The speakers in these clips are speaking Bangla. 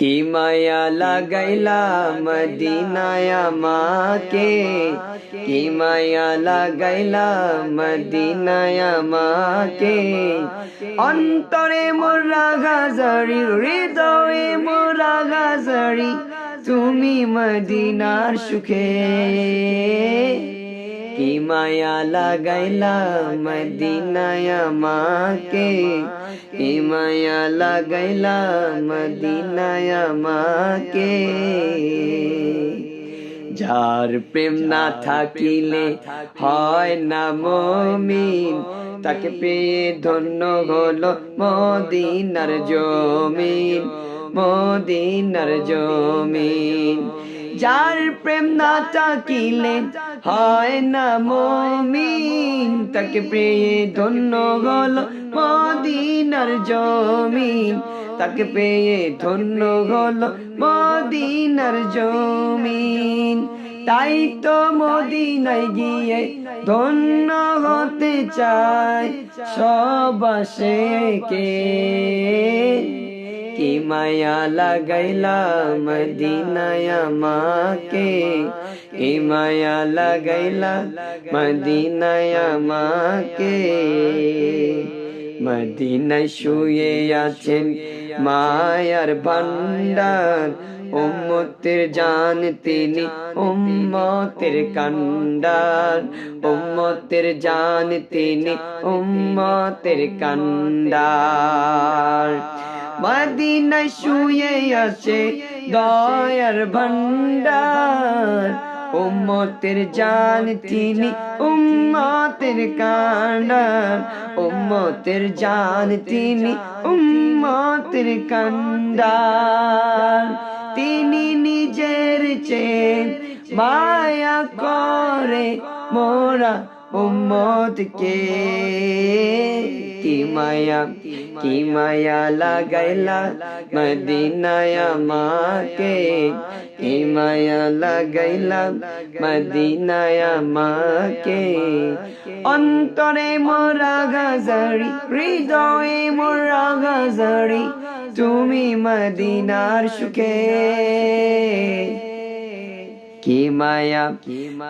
কি মায়া লাগাইলা মদিনায় আমাকে কি মায়া লাগাইলা মদিনায় আমাকে অন্তরে মোরা গাজারি হৃদয়ে মোরা গাজারি তুমি মদিনার সুখে কি মায়া লাগাইলা মদিনায় মাকে কি মায়া লাগাইলা মদিনায় আমাকে যার প্রেম না থাকিলে হয় না মমিন তাকে পেয়ে ধন্য হলো মদিনার জমিন মদিনার জমিন যার প্রেম না থাকিলে হয় না মমিন, তাকে পেয়ে ধন্য হলো মদিনার জমিন। তাকে পেয়ে ধন্য হলো মদিনার জমিন। তাই তো মদিনায় গিয়ে ধন্য হতে চায় সবাসে কে কি মায়া লাগাইলা মদিনায় আমাকে কি মায়া লাগাইলা মদিনায় আমাকে মদিনায় শুয়ে আছেন মায়ার ভান্ডার উম্মতের জান তিনি উম্মতের কান্ডার উম্মতের জান তিনি উম্মতের কান্ডার মদিনায় শুয়ে আছে দয়ার ভান্ডার উম্মতের জান তিনি উম্মতের কান্ডার উম্মতের জান তিনি উম্মতের কান্ডার তিনি নিজের চেন মায়া করে মোরা উম্মতকে কি মায়া কি মায়া লাগাইলা মদিনায় আমাকে কি মায়া লাগাইলা মদিনায় আমাকে অন্তরে মোরা গাজারি হৃদয়ে মোরা গাজারি তুমি মদিনার সুখে কি মায়া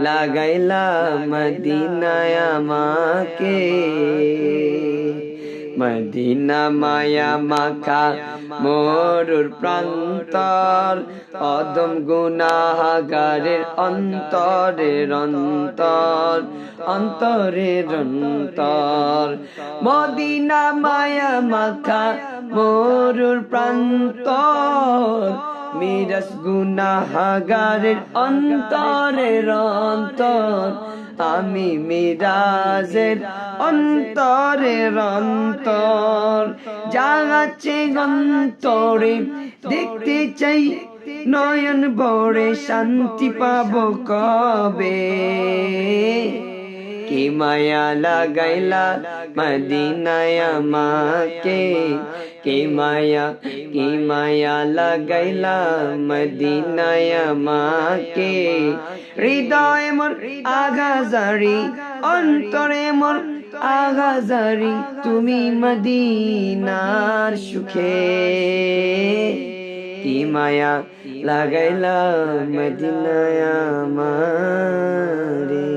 লাগাইলা মদিনায় আমাকে? মদিনা মায়া মাখা মরুর প্রান্তর, অদম গুনাহাগারের অন্তরের অন্তর অন্তরের অন্তর। মদিনা মায়া মাখা মরুর প্রান্তর মিরাস গুনাহাগারের অন্তরের অন্তর, আমি মিরাজের অন্তরের অন্তর। জাগাচ্ছে অন্তরে দেখতে চাই নয়ন ভরে শান্তি পাবো কবে? কি মায়া লাগাইলা মদিনায় আমাকে কি মায়া কি মায়া লাগাইলা মদিনায় আমাকে হৃদয় মোর আগাজারি অন্তরে মোর আগাজারি তুমি মদিনার সুখে। কি মায়া লাগাইলা মদিনায় আমারে